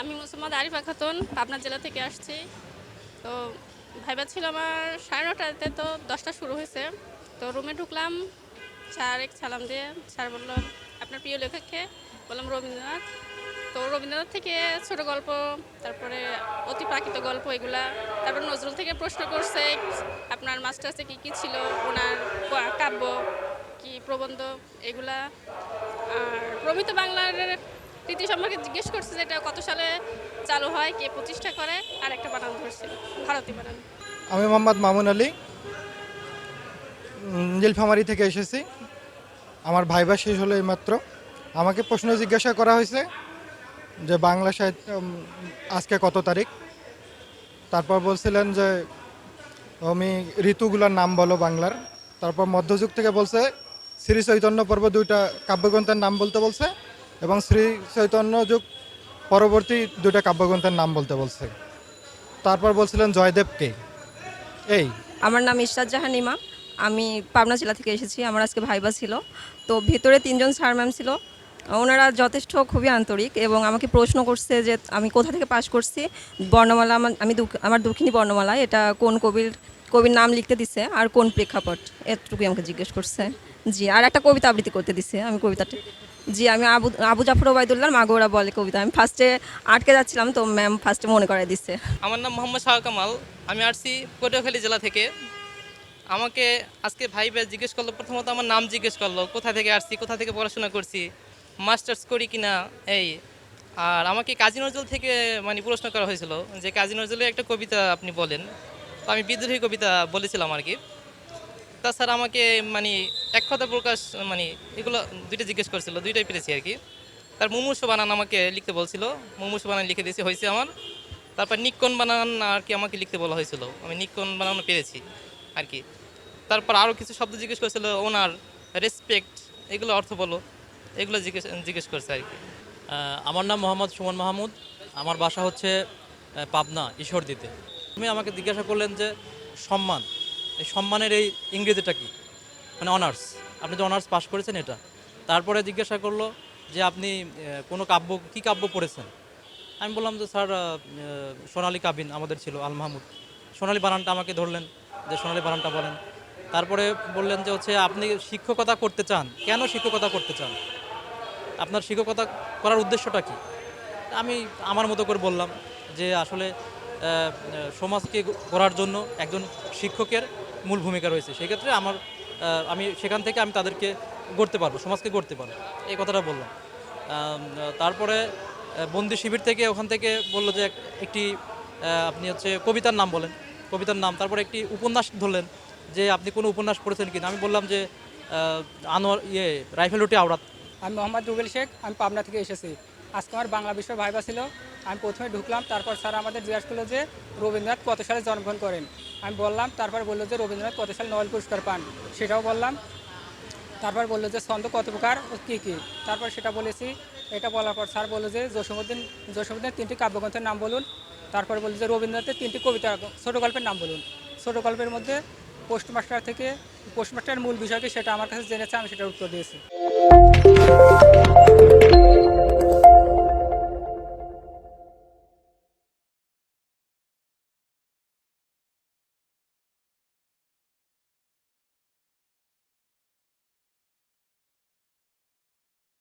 আমি মোসাম্মদ আরিফা খাতুন পাবনা জেলা থেকে আসছি। তো ভাইবা ছিল আমার সাড়ে নটাতে, তো দশটা শুরু হয়েছে। তো রুমে ঢুকলাম, স্যার এক সালাম দিয়ে, স্যার বলল, আপনার প্রিয় লেখককে? বললাম, রবীন্দ্রনাথ। তো রবীন্দ্রনাথ থেকে ছোট গল্প, তারপরে অতি প্রাকৃত গল্প এগুলা, তারপর নজরুল থেকে প্রশ্ন করছে, আপনার মাস্টার্সে কী কী ছিল? ওনার কাব্য কি প্রবন্ধ? এগুলা। আর প্রমিত বাংলার রীতি সম্পর্কে জিজ্ঞেস করছে যে এটা কত সালে চালু হয়, কে প্রতিষ্ঠা করে, আর একটা বানান ধরছিল, ভারতী বানান। আমি মোহাম্মদ মামুন আলী নীলফামারী থেকে এসেছি। আমার ভাইবা শেষ হলো এইমাত্র। আমাকে প্রশ্ন জিজ্ঞাসা করা হয়েছে যে বাংলা সাহিত্য আজকে কত তারিখ? তারপর বলছিলেন যে, আমি ঋতুগুলোর নাম বলো বাংলার। তারপর মধ্যযুগ থেকে বলছে, শ্রী চৈতন্য পর্ব দুইটা কাব্যগ্রন্থের নাম বলতে বলছে। এবং শ্রী চৈতন্য যুগ পরবর্তী দুইটা কাব্যগ্রন্থের নাম বলতে বলছে। তারপর বলছিলেন জয়দেবকে এই। আমার নাম ইশরাত জাহান ইমা আমি পাবনা জেলা থেকে এসেছি, আমার আজকে ভাইবা ছিল। তো ভেতরে তিনজন স্যার ম্যাম ছিল। ওনারা যথেষ্ট খুবই আন্তরিক এবং আমাকে প্রশ্ন করছে যে আমি কোথা থেকে পাশ করছি? বর্ণমালা আমার- আমি আমার দক্ষিণী বর্ণমালা, এটা কোন কবির কবির নাম লিখতে দিছে আর কোন প্রেক্ষাপট? এতটুকুই আমাকে জিজ্ঞেস করছে। জি, আর একটা কবিতা আবৃত্তি করতে দিছে, আমি কবিতাটা জি, আমি আবু আবু জাফর ওবায়দুল্লাহ মাগোরা বলে কবিতা। আমি ফার্স্টে আটকে যাচ্ছিলাম, তো ম্যাম ফার্স্টে মনে করাই দিচ্ছে। আমার নাম মোহাম্মদ শাহ কামাল। আমি আসছি পটুয়াখালী জেলা থেকে। আমাকে আজকে ভাই ভাই জিজ্ঞেস করল, প্রথমত আমার নাম জিজ্ঞেস করল, কোথা থেকে আসছি, কোথা থেকে পড়াশোনা করছি, মাস্টার্স করি কিনা, এই। আর আমাকে কাজী নজরুল থেকে মানে প্রশ্ন করা হয়েছিল যে, কাজী নজরুলের একটা কবিতা আপনি বলেন। তো আমি বিদ্রোহী কবিতা বলেছিলাম আর কি। তাছাড়া আমাকে মানে এক কথা প্রকাশ মানে এগুলো দুইটা জিজ্ঞেস করছিল, দুইটাই পেরেছি আর কি। তার মুমূর্ষ বানান আমাকে লিখতে বলছিল, মুমূর্ষ বানান লিখে দিয়েছি হয়েছে আমার। তারপর নিক্কন বানান আর কি আমাকে লিখতে বলা হয়েছিল, আমি নিক্কন বানানো পেরেছি আর কি। তারপর আরও কিছু শব্দ জিজ্ঞেস করেছিল, ওনার রেসপেক্ট এগুলো অর্থ বলো, এগুলো জিজ্ঞেস জিজ্ঞেস করছে আর কি। আমার নাম মোহাম্মদ সুমন মাহমুদ, আমার বাসা হচ্ছে পাবনা, ঈশ্বরদীতে। তুমি আমাকে জিজ্ঞাসা করলেন যে সম্মান এই সম্মানের এই ইংরেজিটা কি? মানে অনার্স আপনি যে অনার্স পাশ করেছেন এটা। তারপরে জিজ্ঞাসা করল যে আপনি কোনো কাব্য, কি কাব্য পড়েছেন? আমি বললাম যে, স্যার সোনালী কাবিন আমাদের ছিল, আল মাহমুদ। সোনালী বানানটা আমাকে ধরলেন, যে সোনালী বানানটা বলেন। তারপরে বললেন যে, হচ্ছে, আপনি শিক্ষকতা করতে চান। কেন শিক্ষকতা করতে চান? আপনার শিক্ষকতা করার উদ্দেশ্যটা কি? আমি আমার মতো করে বললাম যে, আসলে সমাজকে গড়ার জন্য একজন শিক্ষকের মূল ভূমিকা রয়েছে। সেই ক্ষেত্রে আমার আমি সেখান থেকে আমি তাদেরকে গড়তে পারব, সমাজকে গড়তে পারব। এই কথাটা বললাম। তারপরে বন্দি শিবির থেকে ওখান থেকে বলল যে একটি আপনি হচ্ছে কবিতার নাম বলেন, কবিতার নাম। তারপরে একটি উপন্যাস ধরলেন যে আপনি কোনো উপন্যাস পড়েছেন কিনা। আমি বললাম যে আনোয়ার ইয়ে রাইফেল রুটি আওড়াত আমি মোহাম্মদ রুবেল শেখ, আমি পাবনা থেকে এসেছি। আজকে আমার বাংলা বিষয় ভাইবা ছিল আমি প্রথমে ঢুকলাম, তারপর স্যার আমাদের জিজ্ঞাসা করল যে রবীন্দ্রনাথ কত সালে জন্মগ্রহণ করেন। আমি বললাম, তারপর বলল যে রবীন্দ্রনাথ কত সালে নোবেল পুরস্কার পান, সেটাও বললাম। তারপর বলল যে ছন্দ কত প্রকার ও কী কী, তারপর সেটা বলেছি। এটা বলার পর স্যার বলল যে জসীমুদ্দিন জসীমুদ্দিনের তিনটি কাব্যগ্রন্থের নাম বলুন। তারপর বলল যে রবীন্দ্রনাথের তিনটি কবিতা, ছোটো গল্পের নাম বলুন। ছোটো গল্পের মধ্যে পোস্টমাস্টার থেকে, পোস্টমাস্টারের মূল বিষয় কি সেটা আমার কাছে জেনেছে, আমি সেটার উত্তর দিয়েছি।